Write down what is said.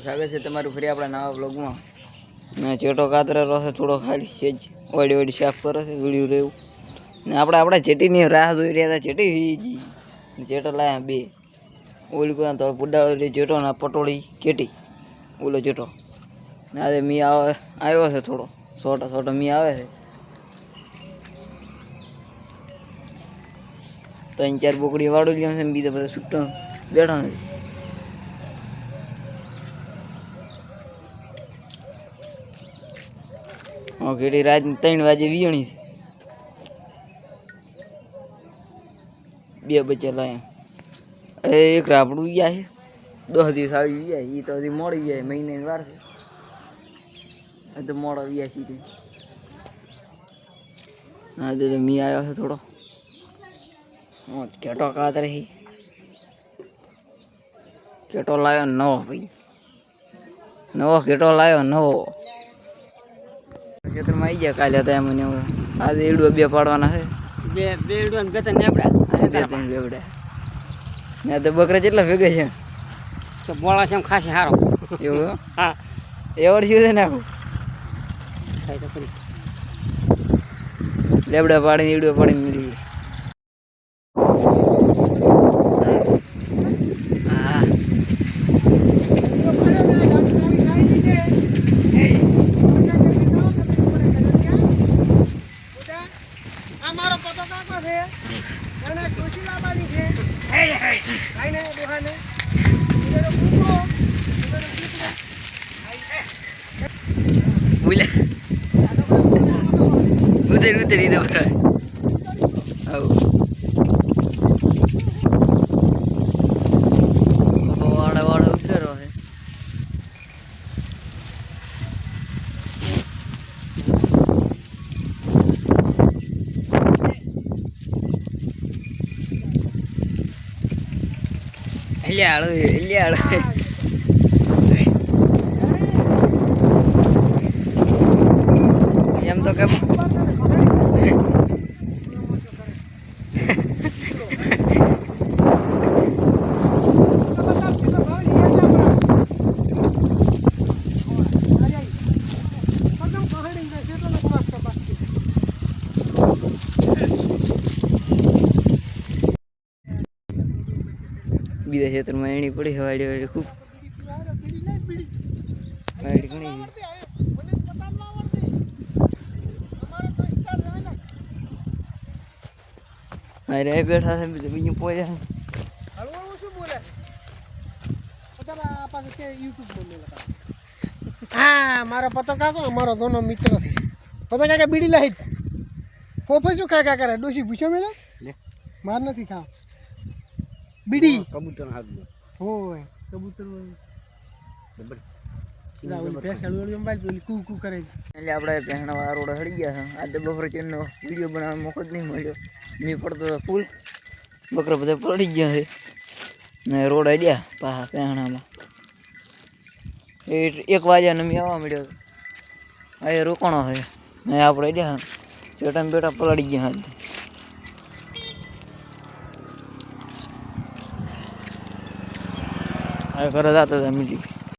સ્વાગત છે તમારું ફરી આપણા નવા બ્લોગમાં ને ચેટો કાતરેલો છે થોડો ખાલી, છે જ. વળી વળી સાફ કરે છે વીડિયું રહેવું ને આપણે આપણા ચેટીની રાહ જોઈ રહ્યા હતા ચેટી વી જી. ને ચેટો લાયા બે. ઓલી કોઈ તો પુડાળી ચેટો ને આ પટોળી કેટી. ઓલો ચેટો ને આજે મી આવે, આવ્યો છે થોડો. સોટો સોટો મી આવે છે. ત્રણ ચાર બોકડી વાળું લ્યો છે ને બીજા બધા છૂટા બેઠા છે. ઘડી રાત ત્રણ વાગે વીણી છે. બે બચ્ચા લાયા એ એક રાપડું ગયા છે દસ દિવસ આવી ગયા એ તો હજી મોડી ગયા મહિને વાર છે. તો મોડો ગયા છીએ હા, તો મી આવ્યો છે થોડો. કેટો કાતરે રહી. કેટો લાવ્યો નવો ભાઈ. નવો કેટો લાવ્યો નવો. ખેતરમાં આવી ગયા કાલે હતા મને હવે આજે એડું બે પાડવાના છે. બે બેડું ને ત્રણ નેબડા બે ત્રણ બેવડા મેં તો બકરા કેટલા ભેગા છે. તો બોળા છે એમ ખાસી સારો એવું હા? એવડ શું છે ને આખું? થાય તો ખરી. લેબડા પાડીને ઈડું પાડીને મળી છે અને કૃષિ લાવવાની છે ખાઈને દોહાને બીજાનો કૂતરો બીજાનો કૂતરો બોલ્યા ઉતરી ઉતરી દે. બરાબર આવું વાડા વાડા ઉતરેલો છે એલિયા આળો એલિયા આળો એમ તો કેમ બીજા ખેતરમાં એણી પડી હવાડી વાડી ખૂબ. વાડી ઘણી છે. અરે બેઠા છે બીજું બીજું પોયા હા મારો પતો કાકો અમારો દોનો મિત્ર છે. પતો કાકા બીડી લાઈટ ફોફો શું કાકા કરે ડોસી પૂછ્યો મેં. માર નથી ખાવ. બીડી. કબૂતર હાથ હોય. કબૂતર હોય. એટલે આપણે પહેણા વાળા રોડ હળી ગયા છે. આજે બપોરે ચેનનો વીડિયો બનાવવાનો મોકો જ નહીં મળ્યો. મી પડતો ફૂલ. બકરા બધા પડી ગયા છે. ને રોડ અડ્યા પાહા પહેણામાં એ એક વાગ્યાનો મેં આવવા મળ્યો હતો રોકાણો છે. ને આપણે અડ્યા ચોટા બેટા પલાડી ગયા હતા ver la de mi.